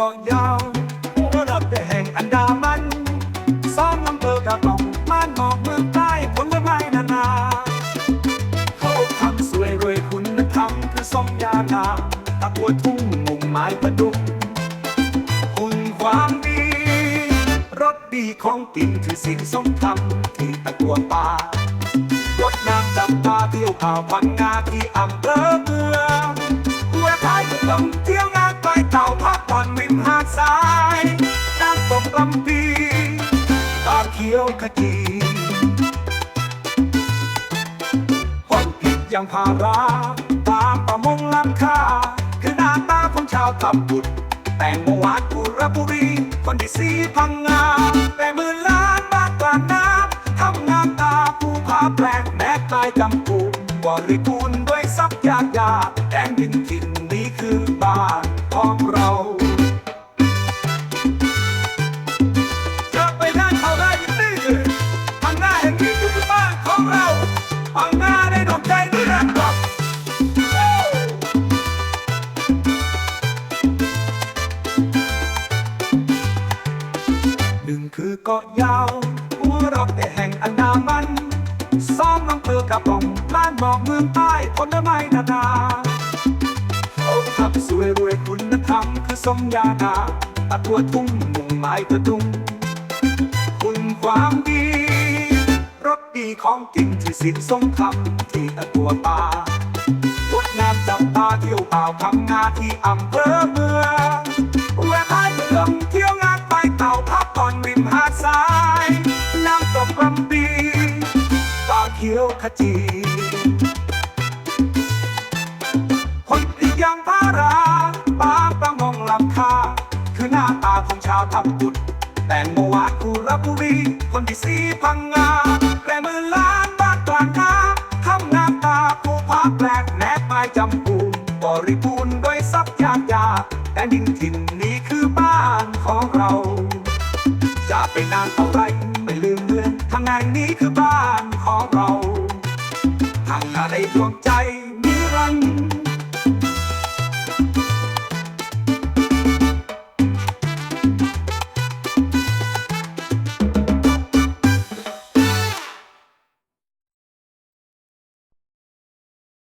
กาะยาวระดับแห่งอันดามันสองอำเภอกระตองม่านหมอกเมืองใต้ผลไม้นานาเขาทำสวยรวยคุณธรรมคือสมยานาตะกัวทุ่งมุงหมายประดุกคุณความดีรสดีของกินคือสิ่งสมธรรมที่ตะกัวป่ารถน้ำจำปาเที่ยวข่าวพังงาที่อำเภอเมือง อย่างพาราตามประมงล้ำค่า คือหน้าตาของชาวตำบุตรแต่งโมวานกุระบุรี คนที่สีพังงาแต่มื่นล้านบาทกลางน้ำทำงานตาผู้ผาแปลกแม้ตายจำปูบริบูรณ์ด้วยทรัพยากยาแดงดินถิ่นนี้คือบ้านของเรา นึ่งคือเกาะยาวหัวรอกแต่แห่งอันดามันสองอำเภอกระป๋องล้านบอกเมืองใต้ผลไม้นานาเขาขับสวยรวยคุณธรรมคือสมญานาตะตัวทุ่งมุ่งหมายกระดุงคุณความดีรสดีของจริงที่สินทรงธรรมที่ตะกัวป่างดงามจับตาเที่ยวเป่าทำงานที่อำเภอเมือง น้ำตกลำปีป่าเขียวขจี คนที่ยังพาราปาประมงลำคา คือหน้าตาของชาวทับบุตรแต่งโมหวานกุระบุรี คนที่สีพังงาแต่หมือล้านบ้าทกลางน้ำทำงามตาผู้พาแปลกแนบไม้จำปูนบริบูรณ์ด้วยทรัพยากยาแต่ดินถิ่นนี้คือบ้านของเรา จะไปนานเท่าไร แห่งนนี้คือบ้านของเราทางอะไรดวงใจนิรันดร์